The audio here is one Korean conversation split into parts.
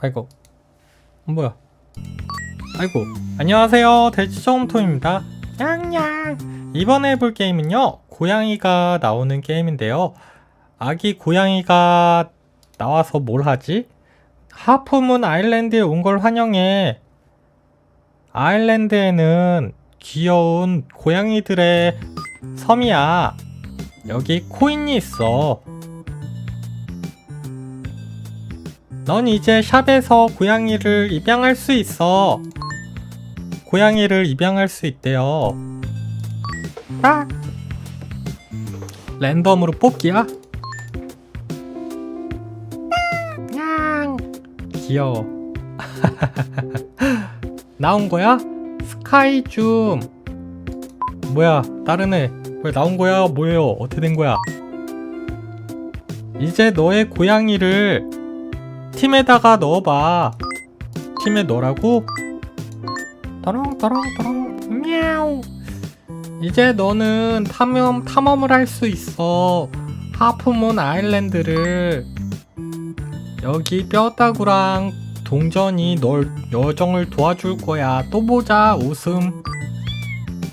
아이고. 뭐야? 아이고. 안녕하세요. 돼지정톰입니다. 냥냥. 이번에 해볼 게임은요 고양이가 나오는 게임인데요. 아기 고양이가 나와서 뭘 하지? 하프문 아일랜드에 온 걸 환영해. 아일랜드에는 귀여운 고양이들의 섬이야. 여기 코인이 있어 넌 이제 샵에서 고양이를 입양할 수 있어. 고양이를 입양할 수 있대요. 아! 랜덤으로 뽑기야? 냥! 귀여워. 나온 거야? 스카이 줌. 뭐야, 다른 애. 왜 나온 거야? 뭐예요? 어떻게 된 거야? 이제 너의 고양이를 팀에다가 넣어봐. 팀에 넣으라고? 떠렁떠렁떠렁 미야오. 이제 너는 탐험 탐험을 할 수 있어. 하프문 아일랜드를 여기 뼈다구랑 동전이 널 여정을 도와줄 거야. 또 보자. 웃음.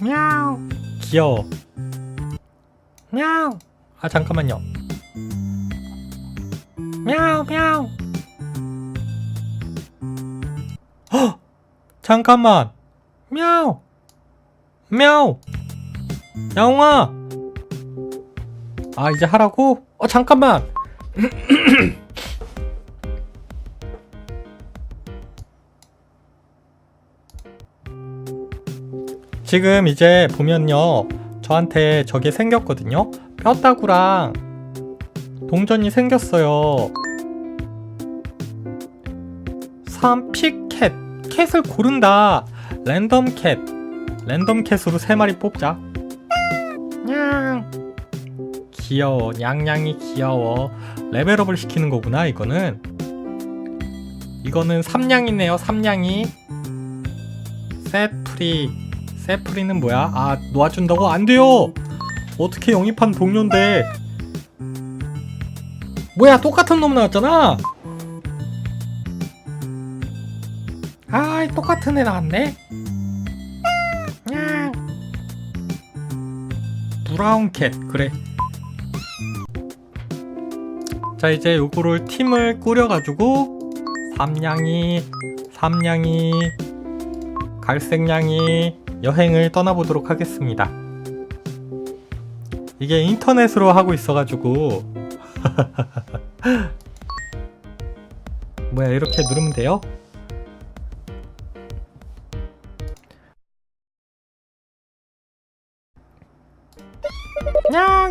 미야오. 귀여워. 미야오. 아 잠깐만요. 미야오 미야오. 잠깐만! мяу! мяu! 야옹아! 아 이제 하라고? 어 잠깐만! 지금 이제 보면요 저한테 저게 생겼거든요 뼈따구랑 동전이 생겼어요 3픽 캣 캣을 고른다. 랜덤 캣. 랜덤 캣으로 3마리 뽑자. 냥. 귀여워. 냥냥이 귀여워. 레벨업을 시키는 거구나 이거는. 이거는 삼냥이네요 삼냥이. 셋프리. 셋프리는 뭐야? 아 놓아준다고? 안 돼요! 어떻게 영입한 동료인데? 뭐야 똑같은 놈 나왔잖아 똑같은 애 나왔네. 냥 브라운 캣 그래. 자 이제 요거를 팀을 꾸려가지고 삼냥이 삼냥이 갈색냥이 여행을 떠나보도록 하겠습니다. 이게 인터넷으로 하고 있어가지고. 뭐야 이렇게 누르면 돼요?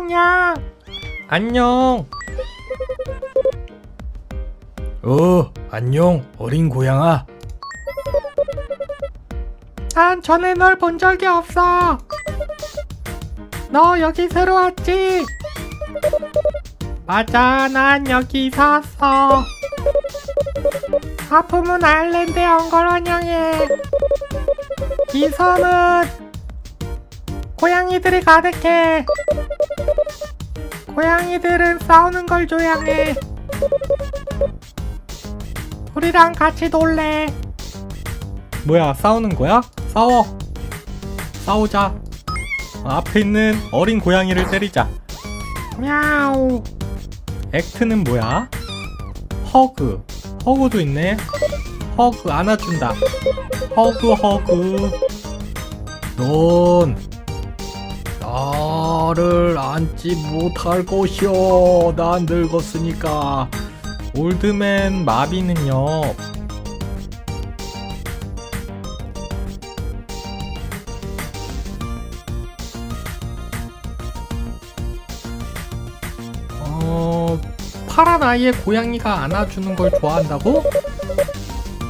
냥냥 안녕. 어 안녕 어린 고양아. 난 전에 널 본 적이 없어. 너 여기 새로 왔지? 맞아 난 여기 하프문 아일랜드에 온걸 환영해. 이 섬은 고양이들이 가득해. 고양이들은 싸우는 걸 좋아해. 우리랑 같이 놀래. 뭐야, 싸우는 거야? 싸워. 싸우자. 어, 앞에 있는 어린 고양이를 때리자. мя우. 액트는 뭐야? 허그. 허그도 있네. 허그 안아준다. 허그, 허그. 넌 나를 안지 못할 것이오. 난 늙었으니까. 올드맨 마비는요. 어, 파란 아이의 고양이가 안아주는 걸 좋아한다고?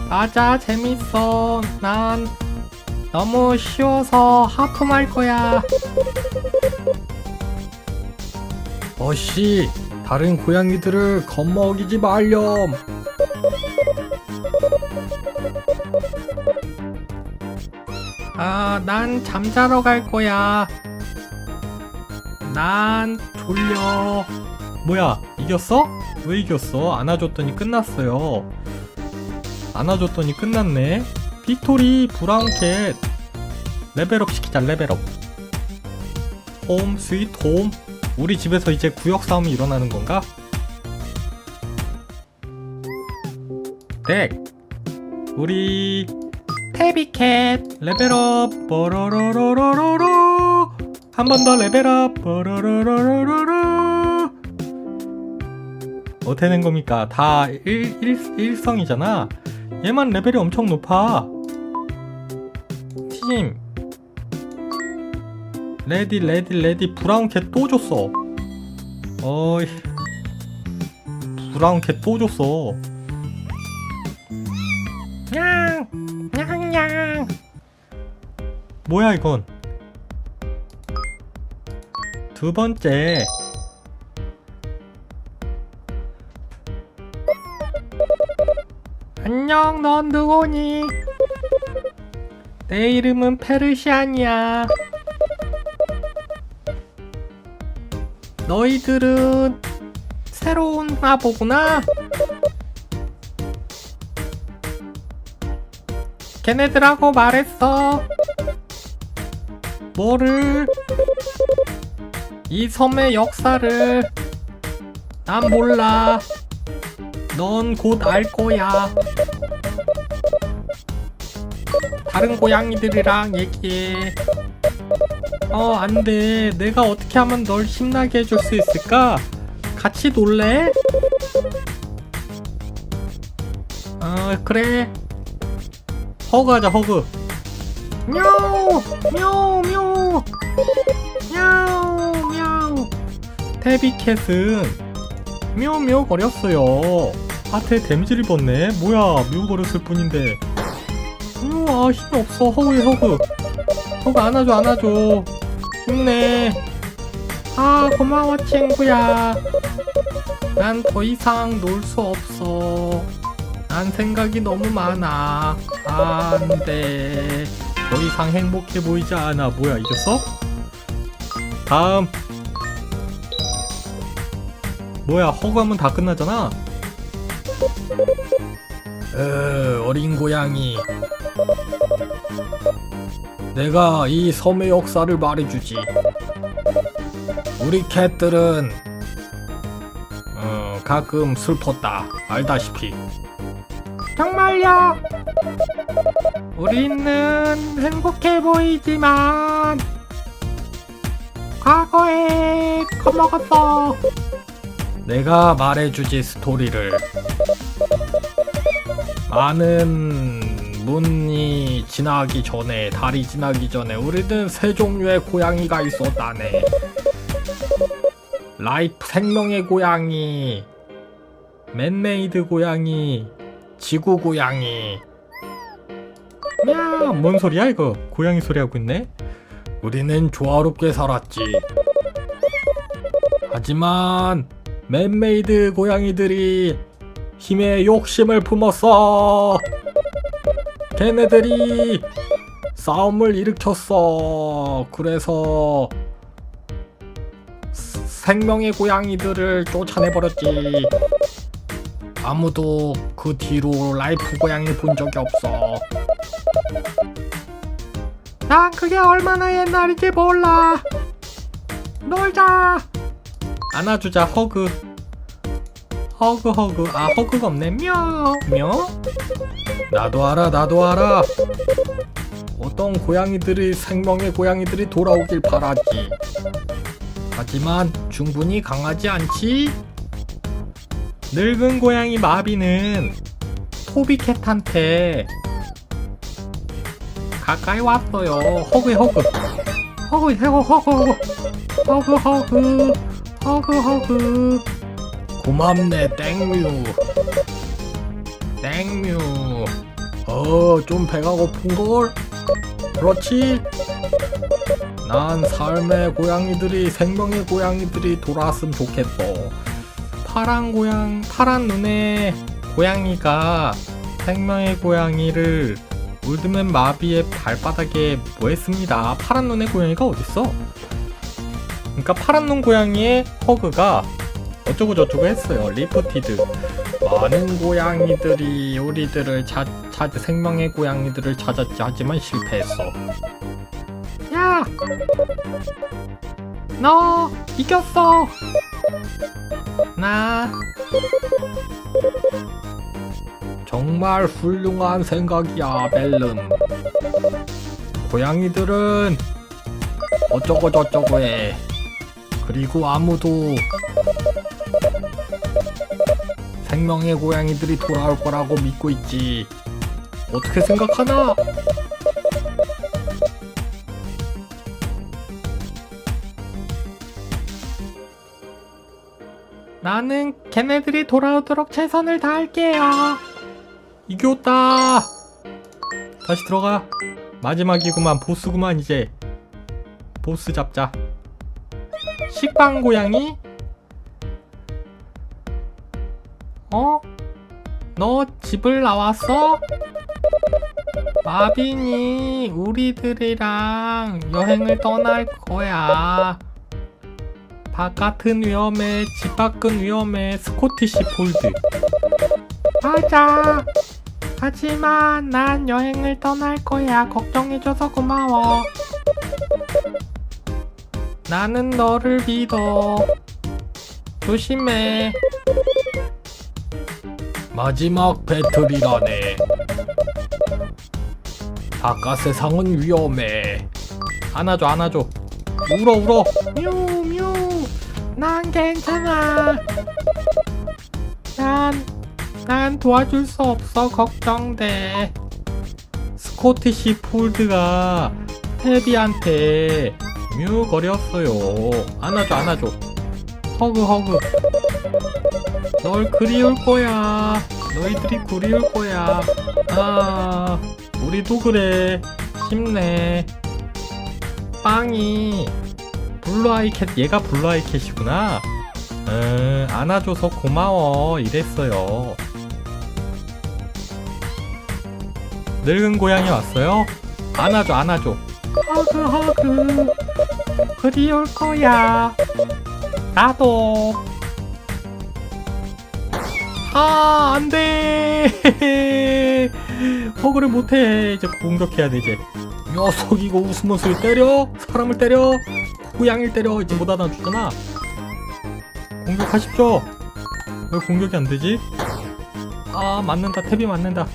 맞아, 재밌어. 난 너무 쉬워서 하품할 거야. 어씨, 다른 고양이들을 겁먹이지 말렴. 아, 난 잠자러 갈 거야. 난 졸려. 뭐야, 이겼어? 왜 이겼어? 안아줬더니 끝났어요. 안아줬더니 끝났네 빅토리 브라운캣 레벨업 시키자 레벨업 홈 스윗 홈 우리 집에서 이제 구역 싸움이 일어나는 건가? 덱 우리 테비캣 레벨업 뽀로로로로로로 한 번 더 레벨업 뽀로로로로로로 어떻게 된 겁니까? 다 일, 일, 일성이잖아. 얘만 레벨이 엄청 높아. 팀 레디 레디 레디. 브라운 캣 또 줬어. 어이. 브라운 캣 또 줬어. 냥 냥냥. 뭐야 이건? 두 번째. 안녕 넌 누구니? 내 이름은 페르시안이야 너희들은 새로운 마보구나. 걔네들하고 말했어. 뭐를? 이 섬의 역사를 난 몰라. 넌 곧 알 거야. 다른 고양이들이랑 얘기해 어, 안 돼. 내가 어떻게 하면 널 신나게 해줄 수 있을까? 같이 놀래? 어, 그래. 허그 하자, 허그. 묘! 묘! 묘! 묘! 묘! 태비캣은 묘묘 거렸어요. 하트에 데미지를 입었네. 뭐야, 묘 거렸을 뿐인데. 묘, 아, 힘이 없어. 허그에 허그. 허그 안아줘, 안아줘. 힘내 아 고마워 친구야. 난 더 이상 놀 수 없어. 난 생각이 너무 많아. 안 돼. 더 이상 행복해 보이지 않아. 뭐야 이겼어? 다음. 뭐야 허구하면 다 끝나잖아. 에 어린 고양이 내가 이 섬의 역사를 말해주지. 우리 캣들은 어, 가끔 슬펐다. 알다시피. 정말요? 우리는 행복해 보이지만 과거에 커먹었어. 내가 말해주지 스토리를. 많은 문이 지나기 전에 달이 지나기 전에 우리는 세 종류의 고양이가 있었다네 라이프 생명의 고양이 맨메이드 고양이 지구 고양이 야, 뭔 소리야 이거? 고양이 소리 하고 있네. 우리는 조화롭게 살았지. 하지만 맨메이드 고양이들이 힘에 욕심을 품었어. 걔네들이 싸움을 일으켰어. 그래서 스- 생명의 고양이들을 쫓아내버렸지. 아무도 그 뒤로 라이프 고양이 본 적이 없어. 난 그게 얼마나 옛날인지 몰라. 놀자. 안아주자 허그. 허그 허그. 아 허그가 없네. 며 며. 나도 알아 나도 알아. 어떤 고양이들이 생명의 고양이들이 돌아오길 바라지. 하지만 충분히 강하지 않지. 늙은 고양이 마비는 토비캣한테 가까이 왔어요. 허그에 허그. 허그에 허그 허그 허그 허그 허그 허그 고맙네 땡뮤. 땡뮤. 어 좀 배가 고픈걸? 그렇지. 난 삶의 고양이들이 생명의 고양이들이 돌아왔으면 좋겠어. 파란 고양 파란 눈의 고양이가 생명의 고양이를 올드맨 마비의 발바닥에 뭐 했습니다. 파란 눈의 고양이가 어딨어? 그러니까 파란 눈 고양이의 허그가 어쩌고 저쩌고 했어요. 리프티드. 많은 고양이들이 우리들을 찾, 찾 생명의 고양이들을 찾았지 하지만 실패했어. 야, 너 이겼어. 나 정말 훌륭한 생각이야, 벨름. 고양이들은 어쩌고 저쩌고 해. 그리고 아무도 생명의 고양이들이 돌아올 거라고 믿고 있지. 어떻게 생각하나? 나는 걔네들이 돌아오도록 최선을 다할게요. 이겼다. 다시 들어가. 마지막이구만. 보스구만 이제. 보스 잡자. 식빵 고양이? 어? 너 집을 나왔어? 마빈이 우리들이랑 여행을 떠날 거야. 바깥은 위험해, 집 밖은 위험해, 스코티시 폴드. 맞아. 하지만 난 여행을 떠날 거야. 걱정해줘서 고마워. 나는 너를 믿어. 조심해. 마지막 배틀이라네. 바깥 세상은 위험해. 안아줘, 안아줘. 울어, 울어. 뮤, 뮤. 난 괜찮아. 난, 난 도와줄 수 없어. 걱정돼. 스코티시 폴드가 테비한테 뮤 거렸어요. 안아줘, 안아줘. 허그, 허그. 널 그리울 거야. 너희들이 그리울 거야. 아, 우리도 그래. 힘내. 빵이 블루아이캣 얘가 블루아이캣이구나. 음, 안아줘서 고마워. 이랬어요. 늙은 고양이 왔어요? 안아줘, 안아줘. 허그, 허그. 그리울 거야. 나도. 아, 안 돼. 허그를 못해. 이제 공격해야 돼, 이제. 녀석, 이거 웃으면서 때려? 사람을 때려? 고양이를 때려. 이제 못 안아주잖아. 공격하십시오. 왜 공격이 안 되지? 아, 맞는다. 탭이 맞는다.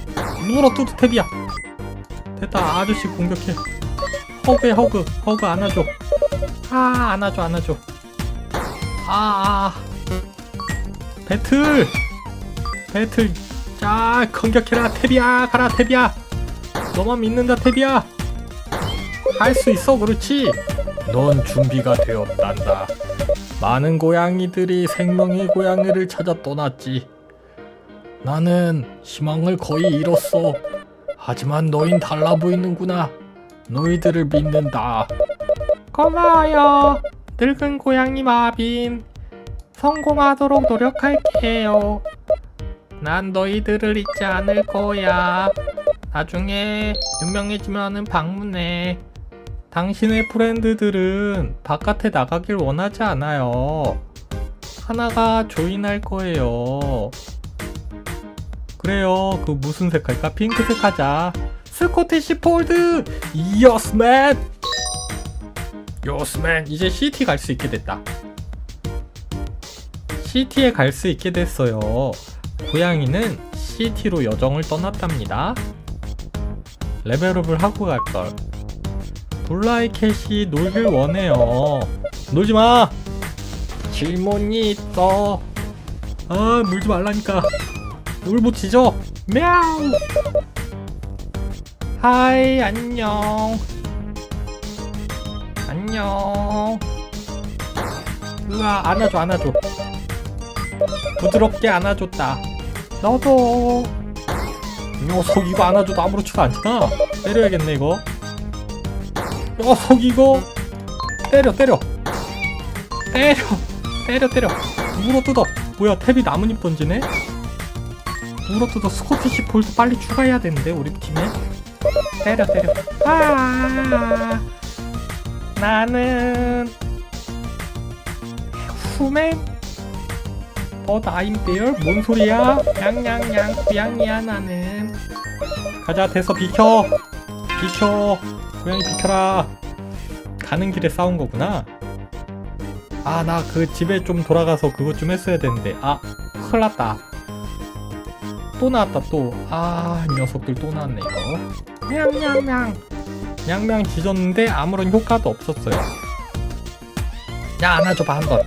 물어뜯어 탭이야. 됐다. 아저씨 공격해. 허그해, 허그. 허그 안아줘. 아, 안아줘, 안아줘. 아, 아. 배틀! 배틀 자 공격해라 태비야. 가라 태비야. 너만 믿는다 태비야. 할 수 있어 그렇지? 넌 준비가 되었단다. 많은 고양이들이 생명의 고양이를 찾아 떠났지. 나는 희망을 거의 잃었어. 하지만 너흰 달라 보이는구나. 너희들을 믿는다. 고마워요. 늙은 고양이 마빈. 성공하도록 노력할게요 난 너희들을 잊지 않을 거야. 나중에 유명해지면은 방문해. 당신의 프렌드들은 바깥에 나가길 원하지 않아요. 하나가 조인할 거예요. 그래요. 그 무슨 색 할까? 핑크색 하자. 스코티시 폴드! 여스맨! 여스맨! 이제 CT 갈수 있게 됐다. CT에 갈 수 있게 됐어요. 고양이는 CT로 여정을 떠났답니다. 레벨업을 하고 갈걸. 블라이 캣이 놀길 원해요. 놀지 마! 질문이 있어. 아, 물지 말라니까. 울부 치죠? мя우! 하이, 안녕. 안녕. 으아, 안아줘, 안아줘. 부드럽게 안아줬다. 너도. 녀석 이거 안아줘도 아무렇지가 않잖아. 때려야겠네 이거. 녀석 이거. 때려 때려. 때려 때려 때려. 물어뜯어. 뭐야 탭이 나뭇잎 던지네? 물어뜯어. 스코티시 폴드 빨리 추가해야 되는데 우리 팀에. 때려 때려. 아! 나는 후 I'm there? 뭔 소리야? 냥냥냥 고양이야 나는. 가자 돼서 비켜. 비켜. 고양이 비켜라. 가는 길에 싸운 거구나. 아 나 그 집에 좀 돌아가서 그것 좀 했어야 되는데. 아 큰일 났다. 또 나왔다 또아 녀석들 또 나왔네 이거. 냥냥냥. 냥냥 지졌는데 아무런 효과도 없었어요. 야 안아줘봐 한번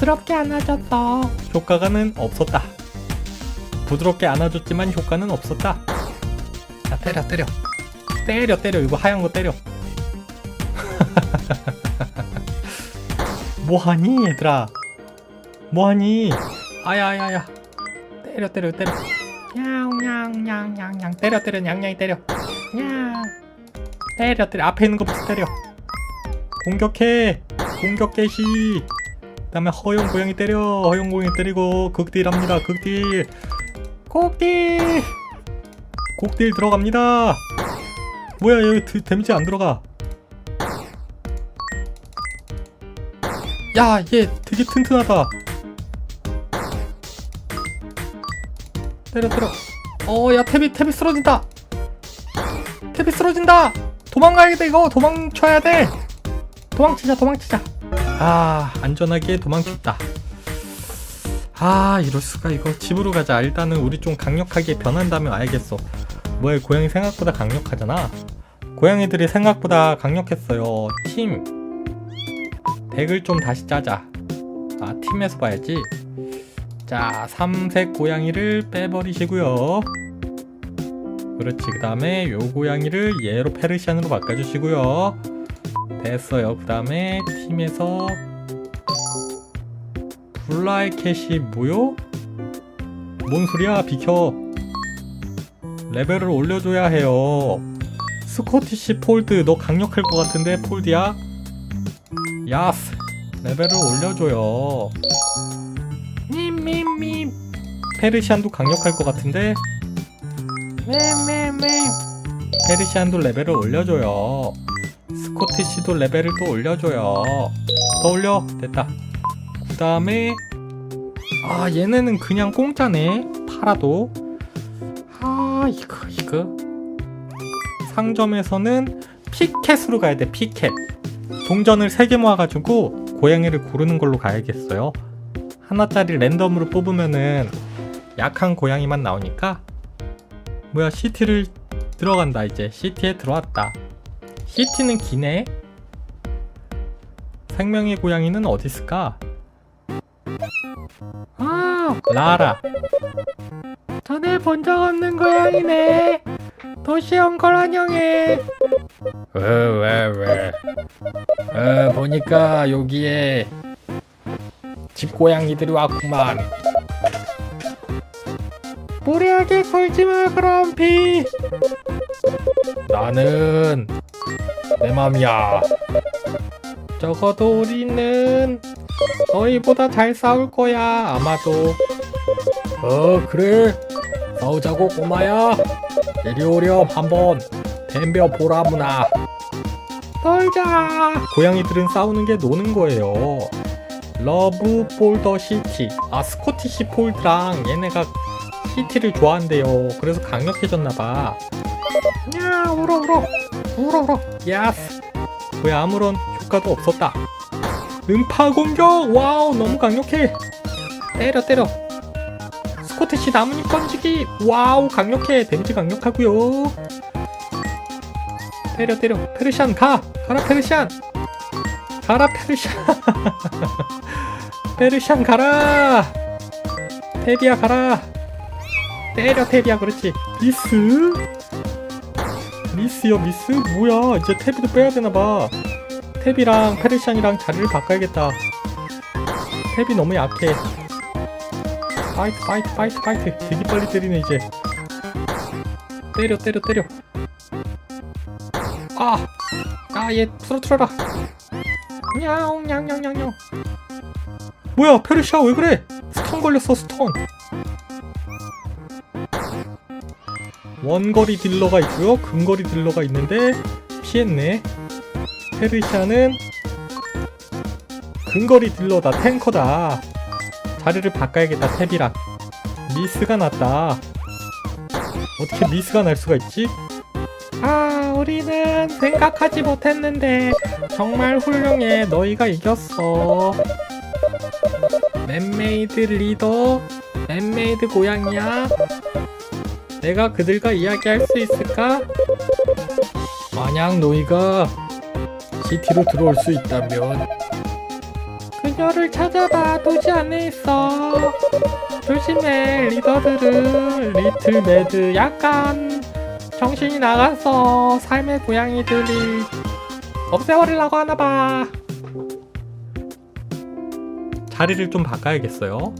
부드럽게 안아줬어. 효과가는 없었다. 부드럽게 안아줬지만 효과는 없었다. 자 때려 때려. 때려 때려. 이거 하얀 거 때려. 뭐하니 얘들아? 뭐하니? 아야야야. 때려 때려 때려. 냥냥냥냥냥. 때려 때려. 냥냥이 때려. 냥. 때려 때려. 앞에 있는 거부터 때려. 공격해. 공격 개시 그 다음에 허용 고양이 때려 허용 고양이 때리고 극딜합니다 극딜. 곡딜! 곡딜 들어갑니다. 뭐야 여기 드- 데미지 안 들어가. 야 얘 되게 튼튼하다. 때려 때려. 어야 탭이 탭이 쓰러진다. 탭이 쓰러진다. 도망가야겠다 이거. 도망쳐야 돼. 도망치자 도망치자 아 안전하게 도망쳤다. 아 이럴 수가. 이거 집으로 가자. 일단은 우리 좀 강력하게 변한 다음에 와야겠어. 뭐야 고양이 생각보다 강력하잖아. 고양이들이 생각보다 강력했어요. 팀. 덱을 좀 다시 짜자. 아 팀에서 봐야지. 자 삼색 고양이를 빼버리시고요. 그렇지. 그 다음에 요 고양이를 얘로 페르시안으로 바꿔주시고요. 됐어요. 그 다음에 팀에서 블라이캣이 뭐요? 뭔 소리야? 비켜. 레벨을 올려줘야 해요. 스코티시 폴드 너 강력할 것 같은데 폴드야? 야스. 레벨을 올려줘요. 밈밈밈. 페르시안도 강력할 것 같은데? 맴맴맴 페르시안도 레벨을 올려줘요 스코티시도 레벨을 또 올려줘요. 더 올려. 됐다. 그 다음에 아 얘네는 그냥 공짜네. 팔아도. 아 이거 이거. 상점에서는 피켓으로 가야 돼 피켓. 동전을 3개 모아가지고 고양이를 고르는 걸로 가야겠어요. 하나짜리 랜덤으로 뽑으면은 약한 고양이만 나오니까 뭐야 시티를 들어간다 이제. 시티에 들어왔다 시티는 기네 생명의 고양이는 어디 있을까? 아 라라. 전에 본 적 없는 고양이네. 도시에 온걸 환영해. 왜왜 왜? 어, 보니까 여기에 집고양이들이 왔구만 무리하게 굴지마 그럼 비. 나는 내 맘이야. 적어도 우리는 너희보다 잘 싸울 거야 아마도. 어 그래? 싸우자고 꼬마야. 이리 오렴 한번. 덤벼 보라 무나 떨자. 고양이들은 싸우는 게 노는 거예요. 러브 폴더 시티. 아 스코티시 폴드랑 얘네가 시티를 좋아한대요. 그래서 강력해졌나봐. 야 울어 울어. 울어 울어. 야스. 뭐야 아무런 효과도 없었다. 음파 공격! 와우 너무 강력해. 때려 때려. 스코티시 나뭇잎 던지기! 와우 강력해. 데미지 강력하고요. 때려 때려. 페르시안 가! 가라 페르시안! 가라 페르시안! 페르시안 가라! 테비야 가라 때려 테비야 그렇지 미스 미스요 미스 뭐야 이제 테비도 빼야 되나봐 테비랑 페르시안이랑 자리를 바꿔야겠다 테비 너무 약해 파이트 파이트 파이트 파이트 되게 빨리 때리네 이제 때려 때려 때려 아! 아, 얘 풀어트려라. 냐옹, 냥냥냥냥. 뭐야, 페르시아 왜 그래? 스턴 걸렸어, 스턴. 원거리 딜러가 있고요. 근거리 딜러가 있는데 피했네. 페르시아는 근거리 딜러다, 탱커다. 자리를 바꿔야겠다 탭이랑 미스가 났다 어떻게 미스가 날 수가 있지? 아 우리는 생각하지 못했는데 정말 훌륭해 너희가 이겼어 맨메이드 리더 맨메이드 고양이야 내가 그들과 이야기할 수 있을까? 만약 너희가 시티로 들어올 수 있다면 그녀를 찾아봐 도시 안에 있어 조심해 리더들은 리틀 매드 약간 정신이 나갔어 삶의 고양이들이 없애버리려고 하나봐. 자리를 좀 바꿔야겠어요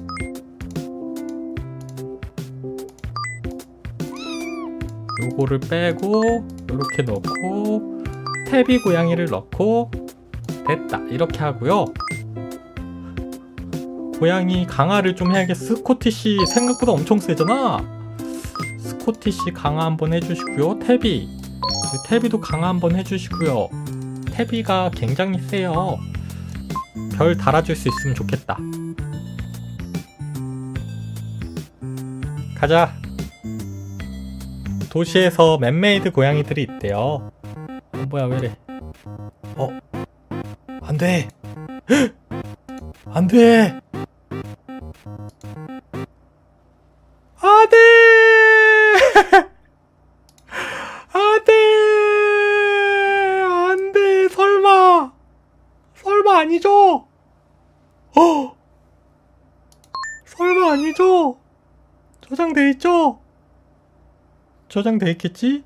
요거를 빼고 이렇게 넣고 탭이 고양이를 넣고 됐다. 이렇게 하고요. 고양이 강화를 좀 해야겠 스코티시 생각보다 엄청 세잖아. 스코티시 강화 한번 해주시고요. 그 태비도 강화 한번 해주시고요. 태비가 굉장히 세요. 별 달아줄 수 있으면 좋겠다. 가자 도시에서 맨메이드 고양이들이 있대요. 어, 뭐야 왜래? 어? 안돼 안돼! 안돼 저장돼 있겠지?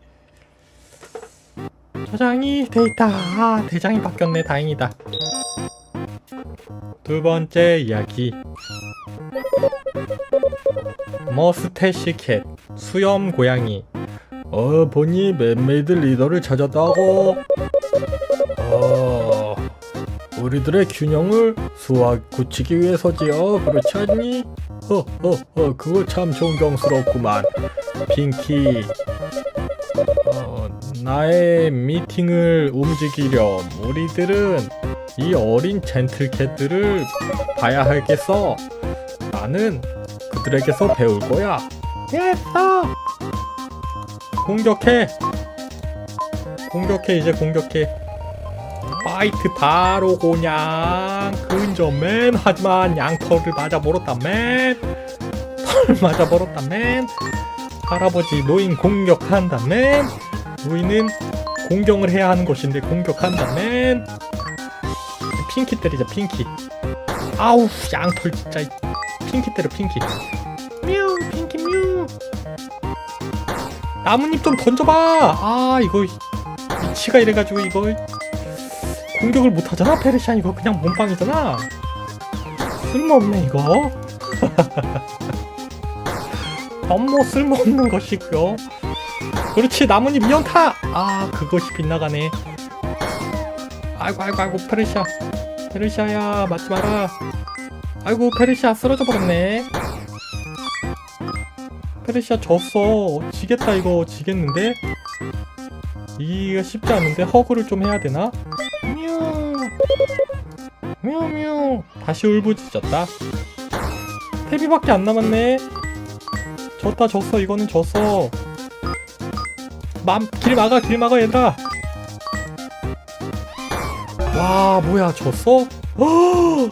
저장이 돼 있다. 아 대장이 바뀌었네. 다행이다. 두 번째 이야기. 머스테시 캣 수염 고양이. 어 보니 맨메이드 리더를 찾았다고. 어 우리들의 균형을 수학 굳히기 위해서지요. 그렇지 않니? 어어어 그거 참 존경스럽구만. 핑키. 어, 나의 미팅을 움직이렴. 우리들은 이 어린 젠틀캣들을 봐야 하겠어. 나는 그들에게서 배울 거야. 됐어. 공격해. 공격해 이제 공격해. 파이트 바로 그냥 근접맨 하지만 양털을 맞아 버렸다 맨 털 맞아 버렸다 맨. 할아버지 노인 공격한다 맨. 노인은 공격을 해야 하는 것인데 공격한다 맨. 핑키 때리자 핑키. 아우 양털 진짜. 핑키 때려 핑키. 뮤 핑키 뮤 나뭇잎 좀 던져봐. 아 이거 위치가 이래가지고 이거 공격을 못하잖아 페르시안? 이거 그냥 몸빵이잖아. 쓸모없네 이거. 너무 쓸모없는 것이고요. 그렇지 나뭇잎 연타! 아 그것이 빗나가네. 아이고 아이고 아이고 페르시아. 페르시아야 맞지 마라. 아이고 페르시아 쓰러져 버렸네. 페르시아 졌어. 지겠다 이거. 지겠는데? 이게 쉽지 않은데? 허그를 좀 해야 되나 뮤 뮤뮤 다시 울부짖었다. 테비밖에 안 남았네. 졌다 졌어. 이거는 졌어. 맘, 길 막아 길 막아 얘들아. 와 뭐야. 졌어? 허!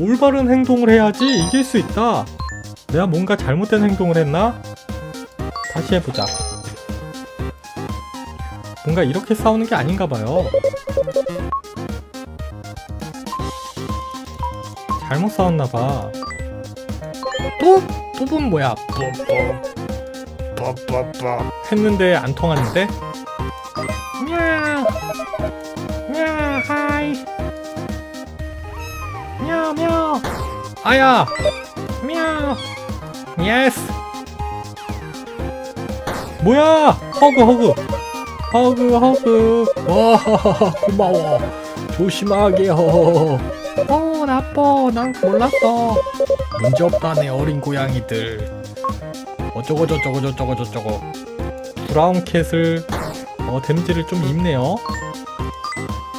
올바른 행동을 해야지 이길 수 있다. 내가 뭔가 잘못된 행동을 했나? 다시 해보자 뭔가 이렇게 싸우는 게 아닌가 봐요 잘못 싸웠나 봐 또? 뽀은 뭐야 뽀뽀 했는데 안 통하는데? 냐, 냐, 하이, 냐, 냐, 아야, 냐, 예스. 뭐야? 허그, 허그, 허그, 허그. 와, 고마워. 조심하게, 허. 어, 나빠. 난 몰랐어. 문제 없다네, 어린 고양이들. 어쩌고 저쩌고 저쩌고 저쩌고. 브라운 캣을 어, 데미지를 좀 입네요.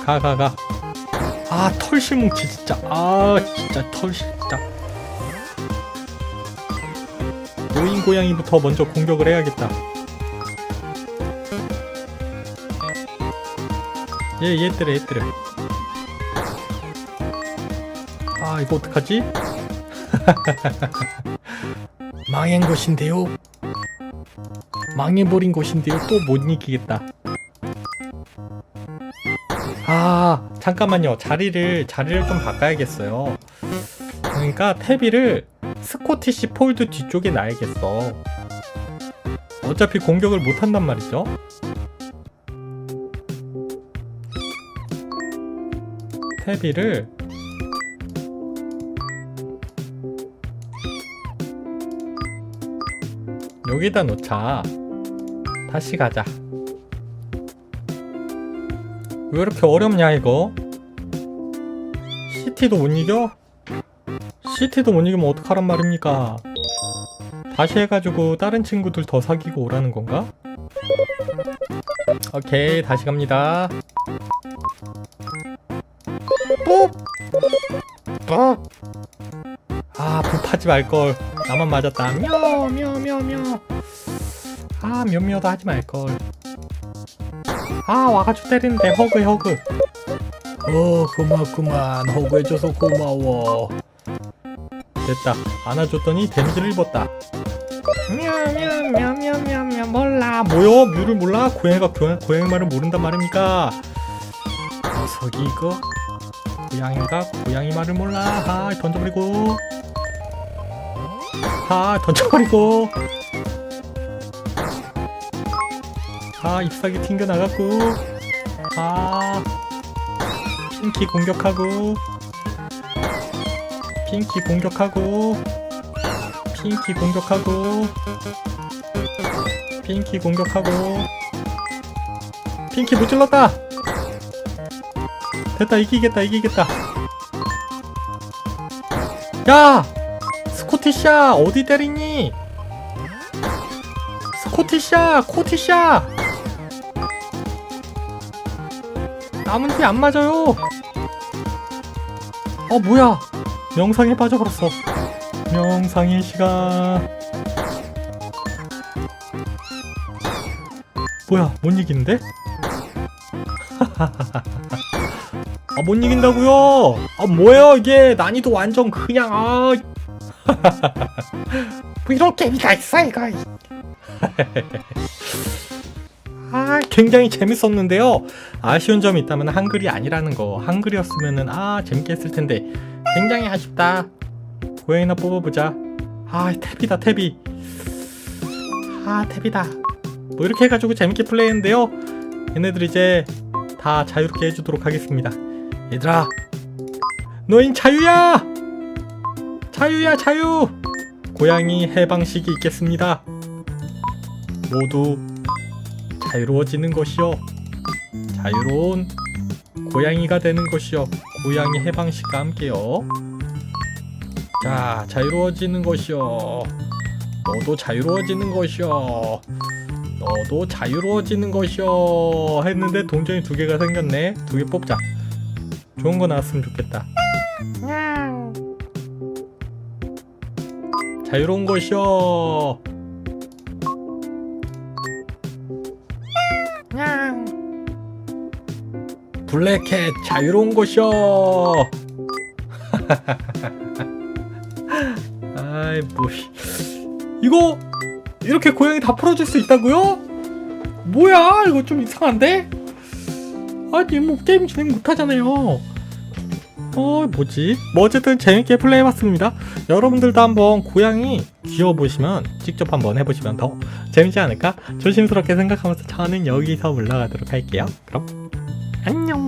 가, 가, 가. 아 털실뭉치 진짜 아 진짜 털실 진짜 노인 고양이부터 먼저 공격을 해야겠다 얘 얘 때려 얘 때려. 아 이거 어떡하지? 망한 것인데요. 망해버린 것인데요. 또 못 이기겠다. 아 잠깐만요. 자리를 자리를 좀 바꿔야겠어요. 그러니까 태비를 스코티시 폴드 뒤쪽에 놔야겠어. 어차피 공격을 못한단 말이죠 태비를 여기다 놓자. 다시 가자. 왜 이렇게 어렵냐 이거? CT도 못 이겨? CT도 못 이기면 어떡하란 말입니까? 다시 해가지고 다른 친구들 더 사귀고 오라는 건가? 오케이 다시 갑니다 하지 말걸. 나만 맞았다. 묘묘묘묘. 아 묘묘도 하지 말걸. 아 와가지고 때리는데 허그해 허그. 어 고맙구만 허그해줘서 고마워. 됐다. 안아줬더니 데미지를 입었다. 묘묘묘묘묘묘. 몰라. 뭐요? 뮤를 몰라? 고양이가 고양, 고양이 말을 모른단 말입니까? 녀석이 이거? 고양이가 고양이 말을 몰라. 아 던져버리고 아 던져버리고. 아 잎사귀 튕겨나갔고. 아 핑키 공격하고. 핑키 공격하고. 핑키 공격하고. 핑키 공격하고. 핑키 못 찔렀다. 됐다 이기겠다 이기겠다. 야 스코티샤 어디 때리니? 스코티샤 코티샤! 남은 티안 맞아요. 어 뭐야? 명상에 빠져버렸어. 명상의 시간. 뭐야 못 이기는데? 아 못 이긴다고요? 아 뭐예요 이게? 난이도 완전 그냥 아 뭐 이런 게임이가 있어 이거. 아 굉장히 재밌었는데요. 아쉬운 점이 있다면 한글이 아니라는 거 한글이었으면은 아 재밌게 했을 텐데. 굉장히 아쉽다. 고양이나 뽑아보자. 아 탭이다 탭이. 아 탭이다. 뭐 이렇게 해가지고 재밌게 플레이했는데요. 얘네들 이제 다 자유롭게 해주도록 하겠습니다. 얘들아 너흰 자유야 자유야 자유! 고양이 해방식이 있겠습니다. 모두 자유로워지는 것이요. 자유로운 고양이가 되는 것이요. 고양이 해방식과 함께요. 자 자유로워지는 것이요. 너도 자유로워지는 것이요. 너도 자유로워지는 것이요. 했는데 동전이 두 개가 생겼네. 두 개 뽑자. 좋은 거 나왔으면 좋겠다 자유로운 것이요 블랙캣 자유로운 것이요 아이 뭐 이거 이렇게 고양이 다 풀어줄 수 있다고요? 뭐야 이거 좀 이상한데? 아니 뭐 게임 진행 못하잖아요 어 뭐지? 뭐 어쨌든 재밌게 플레이해봤습니다. 여러분들도 한번 고양이 귀여워보시면 직접 한번 해보시면 더 재밌지 않을까? 조심스럽게 생각하면서 저는 여기서 물러가도록 할게요. 그럼 안녕